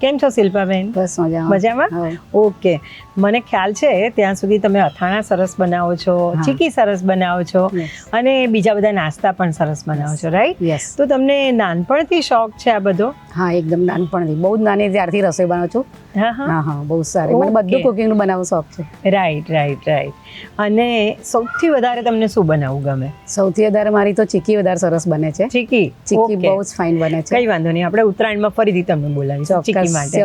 કેમ છો શિલ્પાબેન? બસ મજામાં. મજામાં? ઓકે. મને ખ્યાલ છે ત્યાં સુધી તમે અથાણા સરસ બનાવો છો ચીકી સરસ બનાવો છો અને બીજા બધા નાસ્તા પણ સરસ બનાવો છો રાઈટ તો તમને નાનપણથી શોખ છે આ બધો? હા એકદમ નાનપણથી. બહુ જ નાની ત્યારથી રસોઈ બનાવું છું. હા હા. બહુ સારી. મને બધું. કુકિંગનું બનાવવું શોખ છે. રાઈટ રાઈટ રાઈટ અને સૌથી વધારે તમને શું બનાવવું ગમે? સૌથી વધારે મારી તો ચીકી વધારે સરસ બને છે. ચીકી? ચીકી બહુ જ ફાઇન બને છે. કઈ વાંધો નહીં. આપણે ઉત્તરાયણમાં ફરીથી તમને બોલાવીશું ચીકી માટે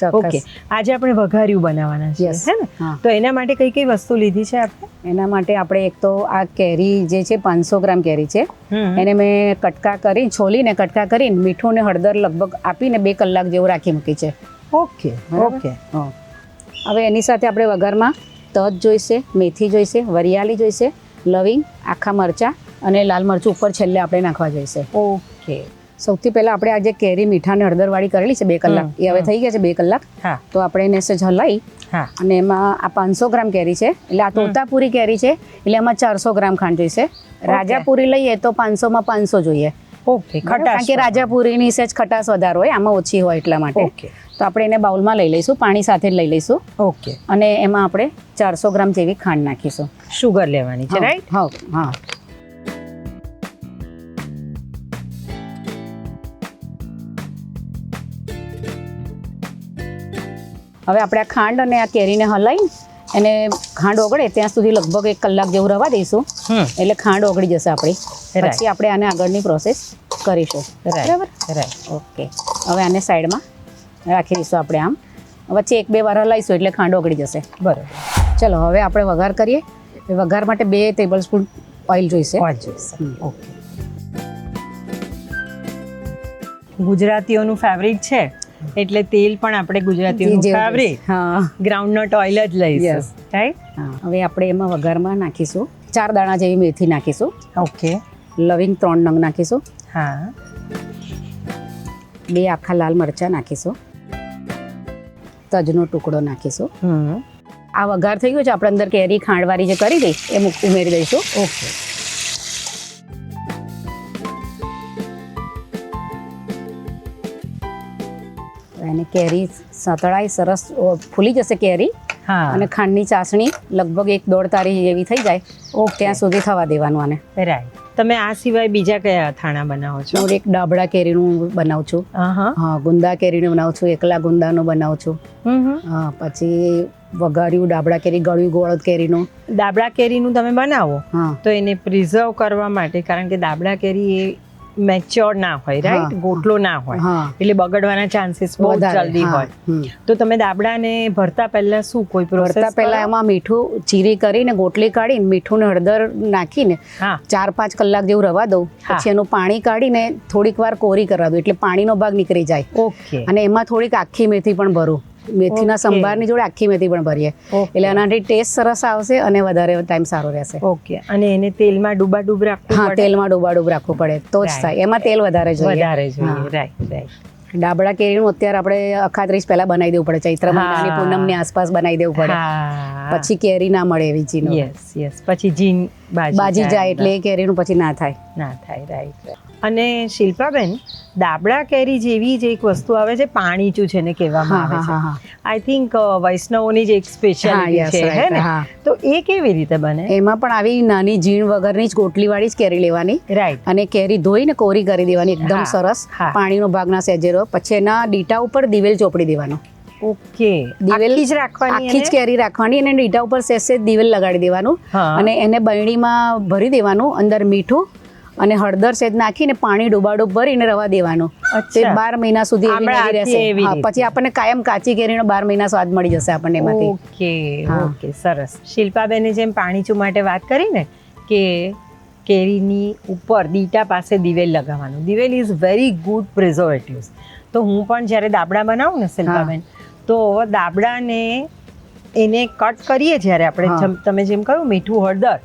ચોક્કસ. ઓકે આજે આપણે વઘાર્યું બનાવવાના છે હે. ને તો એના માટે કઈ કઈ વસ્તુ લીધી છે આપણે? એના માટે આપણે એક તો આ કેરી જે છે પાંચસો ગ્રામ કેરી છે. એને મેં કટકા કરી છોલીને કટકા કરીને મીઠું ને હળદર લગભગ આપીને બે કલાક જેવું રાખી મૂકી છે. Okay okay. હવે એની સાથે આપણે વઘારમાં તજ જોઈશે મેથી જોઈશે વરિયાળી જોઈશે લવિંગ આખા મરચાં અને લાલ મરચું ઉપર છેલ્લે આપણે નાખવા જોઈશે. ઓકે. સૌથી પહેલાં આપણે આજે કેરી મીઠા અને હળદરવાળી કરેલી છે બે કલાક. એ હવે થઈ ગયા છે બે કલાક. તો આપણે એને સજ હલાવી અને એમાં આ પાંચસો ગ્રામ કેરી છે. એટલે આ તોતાપુરી કેરી છે. એટલે એમાં ચારસો ગ્રામ ખાંડ જોઈશે. રાજાપુરી લઈએ તો પાંચસોમાં પાંચસો જોઈએ. ઓકે બરાબર? કે રાજાપુરીની સહેજ ખટાશ વધારે હોય આમાં ઓછી હોય એટલા માટે. ઓકે તો આપણે એને બાઉલમાં લઈ લઈશું પાણી સાથે જ લઈ લઈશું. ઓકે અને એમાં આપણે ચારસો ગ્રામ જેવી ખાંડ નાખીશું. શુગર લેવાની છે રાઈટ હા હા. હવે આપણે આ ખાંડ અને આ કેરીને હલાવી એને ખાંડ ઓગળે ત્યાં સુધી લગભગ એક કલાક જેવું રવા દઈશું. એટલે ખાંડ ઓગળી જશે આપણી. પછી આપણે આને આગળની પ્રોસેસ કરીશું. બરાબર? ઓકે હવે આને સાઈડમાં રાખી દઈશું આપણે આમ. વચ્ચે એક બે વાર હલાવીશું એટલે ખાંડ ઓગળી જશે. બરોબર. ચલો હવે આપણે વઘાર કરીએ. વઘાર માટે બે ટેબલ સ્પૂન ઓઇલ જોઈશે. ઓઇલ જોઈશે. ઓકે ગુજરાતીઓનું ફેવરિટ છે? એટલે તેલ પણ આપણે ગુજરાતીનું હા. ગ્રાઉન્ડનટ ઓઇલ જ. લઈશું. રાઈટ હવે આપણે એમાં વઘારમાં નાખીશું. ચાર દાણા જેવી મેથી નાખીશું. ઓકે લવિંગ ત્રણ નંગ નાખીશું. હા. બે આખા લાલ મરચાં નાખીશું. તજનો ટુકડો નાખીશું. આ વઘાર થઈ ગયો છે આપણે અંદર કેરી ખાંડવાળી જે કરી દઈ એ મૂક- ઉમેરી દઈશું. ઓકે અને કેરી સતળાઈ સરસ ફૂલી જશે કેરી હા. અને ખાંડની ચાસણી લગભગ એક દોઢ તારીખ જેવી થઈ જાય. ઓકે. ત્યાં સુધી થવા દેવાનું આને. રાઈટ તમે આ સિવાય બીજા કયા અથાણા બનાવો છો? હું એક ડાબડા કેરીનું બનાવું છું. હા ગુંદા કેરીનું બનાવું છું એકલા ગુંદાનું બનાવું છું. હા પછી વઘાર્યું ડાબડા કેરી ગળ્યું ગોળ કેરીનું. દાબડા કેરીનું તમે બનાવો? તો એને પ્રિઝર્વ કરવા માટે કારણ કે દાબડા કેરી એ મેચ્યોર ના હોય રાઈટ ગોટલો ના હોય. એટલે બગડવાના ચાન્સીસ બહુ જલ્દી હોય. તો તમે દાબડાને ભરતા પહેલા શું કોઈ ભરતા પહેલા એમાં મીઠું ચીરી કરીને ગોટલી કાઢીને મીઠું ને હળદર નાખીને ચાર પાંચ કલાક જેવું રવા દઉં. પછી એનું પાણી કાઢીને થોડીક વાર કોરી કરવા દઉં. એટલે પાણીનો ભાગ નીકળી જાય. ઓકે. અને એમાં થોડીક આખી મેથી પણ ભરું. મેથીના. સંભારની જોડે આખી મેથી પણ ભરીએ. એટલે એનાથી ટેસ્ટ સરસ આવશે અને વધારે ટાઈમ સારો રહેશે. ઓકે અને એને તેલમાં ડૂબા ડૂબ રાખવું હા તેલમાં ડૂબાડૂબ રાખવું પડે. તો જ થાય. એમાં તેલ વધારે જોઈએ. વધારે જોઈએ. રાઈટ રાઈટ ડાબડા કેરીનું અત્યારે આપણે અખાત્રીસ પહેલા બનાવી દેવું પડે. ચૈત્ર હા. મહિનાની પૂનમની આસપાસ બનાવી દેવું પડે. પછી કેરી ના મળે એવી ચીનો. યસ યસ પછી જીન બાજી જાય એટલે એ કેરીનું પછી ના થાય. ના થાય રાઈટ અને શિલ્પાબેન દાબડા કેરી જેવી જ એક વસ્તુ આવે છે પાણીચું છે ને કહેવામાં આવે છે. આઈ થિંક વૈષ્ણવોની જ એક સ્પેશિયલ સ્પેશિયાલિટી છે હે ને? તો એ કેવી રીતે બને? એમાં પણ આવી નાની ઝીણ વગરની જ ગોટલીવાળી જ કેરી લેવાની. રાઈટ અને કેરી ધોઈને કોરી કરી દેવાની એકદમ સરસ. પાણીનો ભાગના સેજેરો. પછી એના ડીટા ઉપર દિવેલ ચોપડી દેવાનો. ઓકે. દિવેલ આખી જ રાખવાની આખી જ કેરી રાખવાની અને ડીટા ઉપર સેસે દિવેલ લગાડી દેવાનું. અને એને બરણીમાં ભરી દેવાનું અંદર મીઠું અને હળદર સેજ નાખીને પાણી ડોબાડોબ ભરીને રવા દેવાનું. તે બાર મહિના સુધી એવી રહેશે. પછી આપણને કાયમ કાચી કેરીનો બાર મહિના સ્વાદ મળી જશે આપણને એમાંથી. ઓકે ઓકે સરસ. શિલ્પાબેને જેમ પાણીચું માટે વાત કરી ને કે કેરીની ઉપર દીટા પાસે દિવેલ લગાવવાનું. દિવેલ ઇઝ વેરી ગુડ પ્રિઝર્વેટિવ્સ તો હું પણ જ્યારે દાબડા બનાવું ને શિલ્પાબેન તો દાબડાને એને કટ કરીએ જ્યારે આપણે તમે જેમ કહ્યું મીઠું હળદર.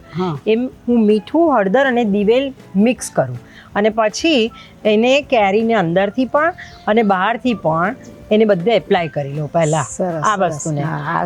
એમ હું મીઠું હળદર અને દિવેલ મિક્સ કરું. અને પછી એને કેરીને અંદરથી પણ અને બહારથી પણ એને બધે એપ્લાય કરી લો પહેલા. આ વસ્તુને.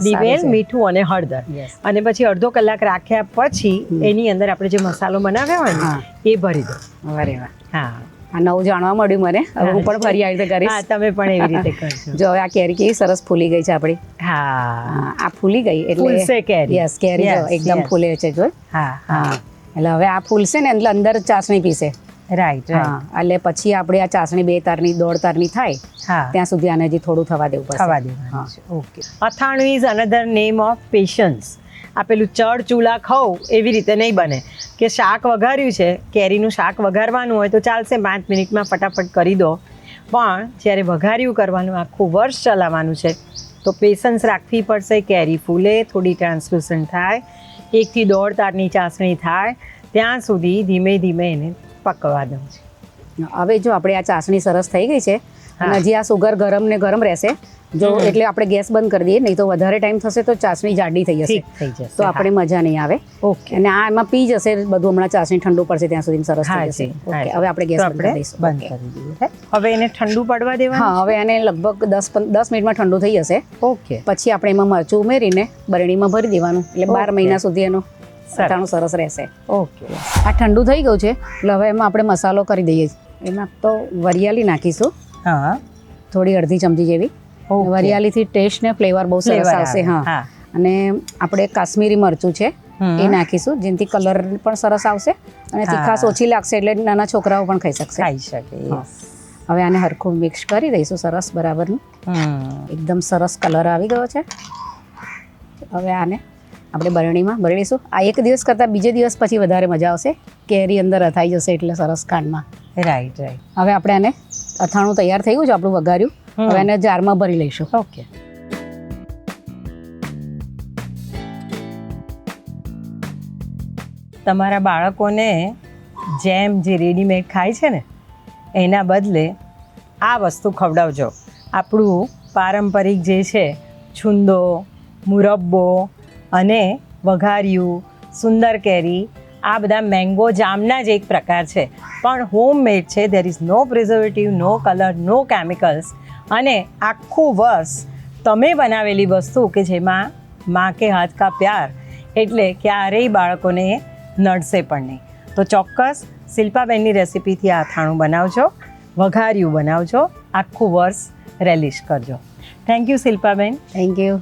દિવેલ મીઠું અને હળદર. અને પછી અડધો કલાક રાખ્યા પછી એની અંદર આપણે જે મસાલો બનાવ્યો હોય ને એ ભરી દો અરે વાહ હા. નવું જાણવા મળ્યું મને. હવે હું પણ ફરી આવી રીતે હા કરીશ તમે પણ એવી રીતે કરજો. જો હવે આ કેરી કેવી સરસ ફૂલી ગઈ છે આપણી. હા. આ ફૂલી ગઈ ફૂલશે એટલે કેરી. યસ કેરી જો એકદમ ફૂલે છે જો. હા હા. એટલે હવે આ ફૂલશે ને એટલે અંદર ચાસણી પીશે રાઈટ હા એટલે પછી આપણે આ ચાસણી બે તારની દોઢ તારની થાય હા. ત્યાં સુધી આને હજી થોડું થવા દેવું પડશે. થવા દેવું ઓકે અથાણું is another name of patience આ પેલું ચડ ચૂલા ખાવ એવી રીતે નહીં બને. કે શાક વઘાર્યું છે કેરીનું શાક વઘારવાનું હોય તો ચાલશે પાંચ મિનિટમાં ફટાફટ કરી દો પણ જ્યારે વઘાર્યું કરવાનું આખું વર્ષ ચલાવવાનું છે તો પેશન્સ રાખવી પડશે કેરી ફૂલે થોડી ટ્રાન્સલુસન્ટ થાય એકથી દોઢ તારની ચાસણી થાય ત્યાં સુધી ધીમે ધીમે એને પકવા દઉં છું હવે જો આપણે આ ચાસણી સરસ થઈ ગઈ છે અને. હજી આ સુગર ગરમ ને ગરમ રહેશે જો એટલે આપણે ગેસ બંધ કરી દઈએ નહીં તો વધારે ટાઈમ થશે તો ચાસણી જાડી થઈ જશે. થઈ જશે તો આપણે મજા નહીં આવે. ઓકે. અને આ એમાં પી જશે બધું હમણાં ચાસણી ઠંડુ પડશે ત્યાં સુધી સરસ થઈ જશે. હવે આપણે ગેસ બંધ કરી દઈશું. બંધ કરી દઈએ હવે એને ઠંડુ પડવા દેવા હા હવે એને લગભગ દસ દસ મિનિટમાં ઠંડુ થઈ જશે. ઓકે. પછી આપણે એમાં મરચું ઉમેરીને બરણીમાં ભરી દેવાનું. એટલે બાર મહિના સુધી એનું સરસ. સરસ રહેશે. ઓકે. આ ઠંડુ થઈ ગયું છે એટલે હવે એમાં આપણે મસાલો કરી દઈએ. એમાં તો વરિયાળી નાખીશું. હા. થોડી અડધી ચમચી જેવી. વરિયાળીથી ટેસ્ટ ને ફ્લેવર બહુ સરસ આવશે હા. અને આપણે કાશ્મીરી મરચું છે એ નાખીશું જેનાથી કલર પણ સરસ આવશે અને તીખાશ ઓછી લાગશે એટલે નાના છોકરાઓ પણ ખાઈ શકશે. ખાઈ શકે હવે આને હરખું મિક્સ કરી દઈશું સરસ બરાબરનું. એકદમ સરસ કલર આવી ગયો છે. હવે આને આપણે બરણીમાં બરણીશું. આ એક દિવસ કરતાં બીજે દિવસ પછી વધારે મજા આવશે. કેરી અંદર અથાઈ જશે એટલે સરસ ખાંડમાં રાઈટ રાઈટ હવે આપણે આને અથાણું તૈયાર થઈ ગયું છે આપણું વઘાર્યું. હવે એને જારમાં ભરી લઈશું. ઓકે. તમારા બાળકોને જેમ જે રેડીમેડ ખાય છે ને એના બદલે આ વસ્તુ ખવડાવજો. આપણું પારંપરિક જે છે છુંદો મુરબ્બો અને વઘાર્યું સુંદર કેરી આ બધા મેંગો જામના જ એક પ્રકાર છે. પણ હોમ મેડ છે there is no preservative no colour no chemicals અને આખું વર્ષ તમે બનાવેલી વસ્તુ કે જેમાં માં કે હાથ કા પ્યાર એટલે ક્યારેય બાળકોને નડશે પણ નહીં. તો ચોક્કસ શિલ્પાબેનની રેસિપીથી આ થાણું બનાવજો, વઘાર્યું બનાવજો, આખું વર્ષ રેલિશ કરજો. Thank you Shilpaben. Thank you